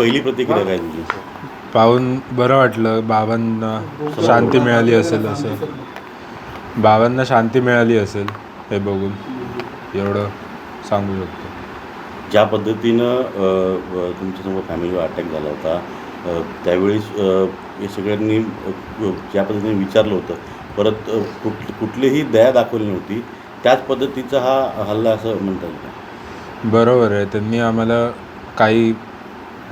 पहिली प्रतिक्रिया काय तुझी पाहून बरं वाटलं बाबांना शांती मिळाली असेल असं. बाबांना शांती मिळाली असेल हे बघून एवढं सांगू शकतो. ज्या पद्धतीनं अ, अ, तुमच्यासमोर फॅमिलीवर अटॅक झाला होता अ, त्यावेळेस अ, हे सगळ्यांनी अ, ज्या पद्धतीने विचारलं होतं परत अ, कुठ कुठलीही दया दाखवली नव्हती त्याच पद्धतीचा हा हल्ला असं म्हणता येईल का? बरोबर आहे. त्यांनी आम्हाला काही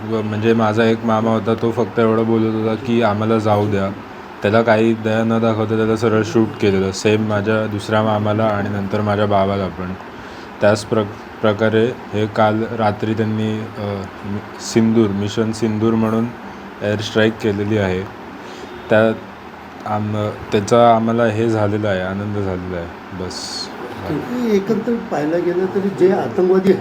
म्हणजे माझा एक मामा होता तो फक्त एवढं बोलत होता की आम्हाला जाऊ द्या. त्याला काही दया न दाखवता त्याला सरळ शूट केलेलं. सेम माझ्या दुसऱ्या मामाला आणि नंतर माझ्या बाबाला पण. त्याच प्र प्रकारे हे काल रात्री त्यांनी सिंदूर मिशन सिंदूर म्हणून एअर स्ट्राईक केलेली आहे. त्या आम त्याचा आम्हाला हे झालेलं आहे आनंद झालेला आहे. बस. एकंदर पाहायला गेलं तरी जे आतंकवादी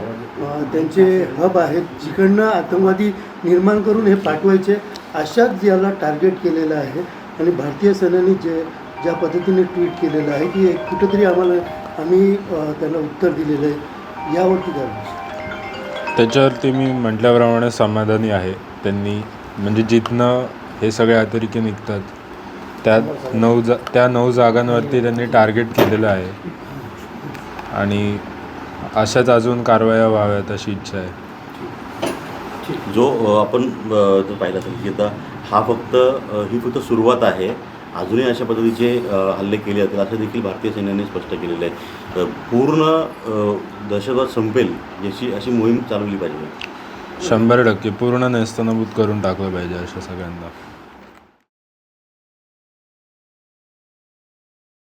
त्यांचे हब आहेत. जिकडनं आतंकवादी निर्माण करून हे पाठवायचे अशाच याला टार्गेट केलेलं आहे. आणि भारतीय सेनेने जे ज्या पद्धतीने ट्विट केलेलं आहे की एक कुठंतरी आम्हाला आम्ही त्यांना उत्तर दिलेलं आहे. यावरती काय त्याच्यावरती मी म्हटल्याप्रमाणे समाधानी आहे. त्यांनी म्हणजे जिथनं हे सगळे अतिरेकी निघतात त्या नऊ जा त्या नऊ जागांवरती त्यांनी टार्गेट केलेलं आहे. आणि अशाच अजून कारवाया व्हाव्यात अशी इच्छा आहे. जो आपण जर पाहिलं असेल की आता हा फक्त ही फक्त सुरुवात आहे. अजूनही अशा पद्धतीचे हल्ले केले जातील असं देखील भारतीय सैन्याने स्पष्ट केलेलं आहे पूर्ण दहशतवाद संपेल याची अशी मोहीम चालवली पाहिजे. शंभर टक्के पूर्ण नेस्तनाबूत करून टाकलं पाहिजे अशा सगळ्यांना.